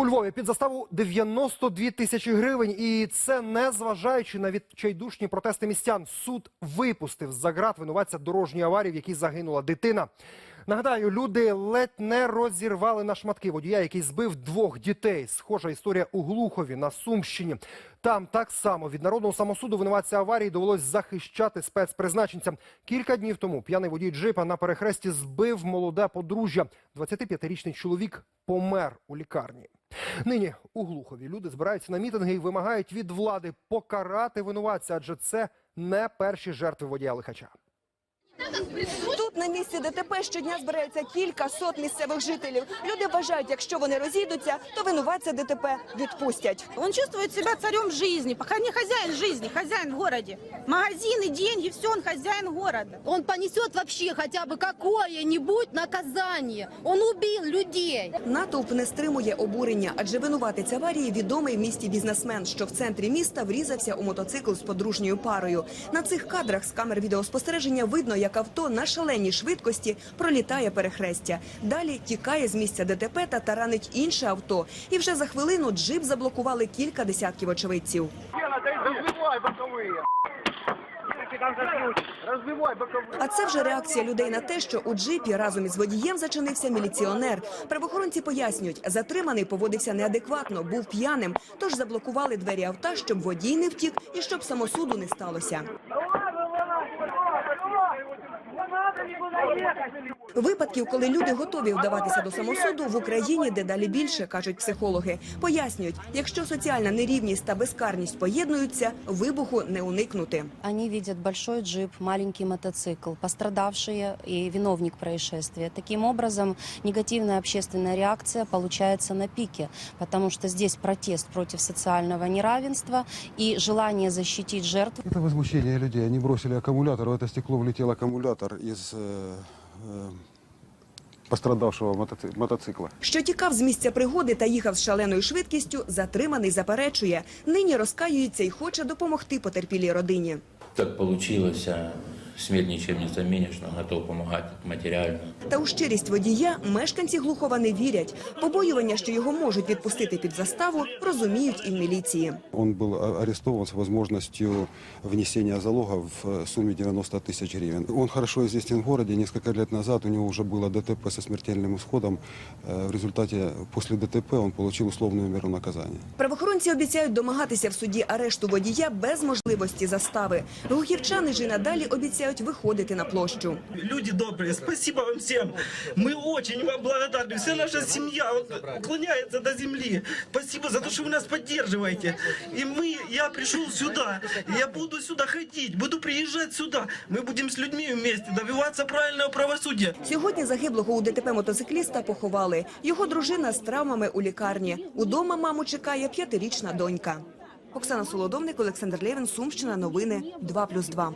У Львові під заставу 92 тисячі гривень, і це не зважаючи на відчайдушні протести містян. Суд випустив з-за ґрат винуватця дорожньої аварії, в якій загинула дитина. Нагадаю, люди ледь не розірвали на шматки водія, який збив двох дітей. Схожа історія у Глухові на Сумщині. Там так само від народного самосуду винуватця аварії довелось захищати спецпризначенцям. Кілька днів тому п'яний водій джипа на перехресті збив молоде подружжя. 25-річний чоловік помер у лікарні. Нині у Глухові люди збираються на мітинги і вимагають від влади покарати винуватця, адже це не перші жертви водія лихача. Тут на місці ДТП щодня збирається кілька сот місцевих жителів. Люди вважають, якщо вони розійдуться, то винуватця ДТП відпустять. Он чувствует себя царем жизни, пока не хозяин жизни, хозяин в городе. Магазины, деньги, все, он хозяин города. Он понесет вообще хотя бы какое-нибудь наказание. Он убил людей. Натовп не стримує обурення, адже винуватець аварії відомий в місті бізнесмен, що в центрі міста врізався у мотоцикл з подружньою парою. На цих кадрах з камер відеоспостереження видно, як авто на шаленій швидкості пролітає перехрестя. Далі тікає з місця ДТП та таранить інше авто. І вже за хвилину джип заблокували кілька десятків очевидців. А це вже реакція людей на те, що у джипі разом із водієм зачинився міліціонер. Правоохоронці пояснюють, затриманий поводився неадекватно, був п'яним, тож заблокували двері авто, щоб водій не втік і щоб самосуду не сталося. Випадків, коли люди готові вдаватися до самосуду, в Україні дедалі більше, кажуть психологи. Пояснюють, якщо соціальна нерівність та безкарність поєднуються, вибуху не уникнути. Они видят большой джип, маленький мотоцикл, пострадавшие и виновник происшествия. Таким образом, негативная общественная реакция получается на пике, потому что здесь протест против социального неравенства и желание защитить жертв Это возмущение людей. Они бросили аккумулятор, в это стекло влетел аккумулятор из э, мотоцикла. Що тікав з місця пригоди та їхав з шаленою швидкістю, затриманий заперечує. Нині розкаюється і хоче допомогти потерпілій родині. Так получилось, а смерть ничем не заменишь, но готов помогать материально. Та у щирість водія мешканці Глухова не вірять. Побоювання, що його можуть відпустити під заставу, розуміють і в міліції. Он был а- арестован с возможностью внесения залога в э, сумме 90 тысяч гривен. Он хорошо известен в городе. Несколько лет назад у него уже было ДТП со смертельным исходом. Э, В результате после ДТП он получил условную меру наказания. Правоохоронці обіцяють домагатися в суді арешту водія без можливості застави. Глухівчани ж і надалі обіцяють виходити на площу. Люди добрые, спасибо вам всем. Мы очень вам благодарны. Вся наша семья вот уклоняется до земли. Спасибо за то, что вы нас поддерживаете. И мы, я пришел сюда, и я буду сюда ходить, буду приезжать сюда. Мы будем с людьми вместе добиваться правильного правосудия. Сьогодні загиблого у ДТП мотоцикліста поховали. Його дружина з травмами у лікарні. Удома маму чекає п'ятирічна донька. Оксана Солодовник, Олександр Левін, Сумщина. Новини 2+,2.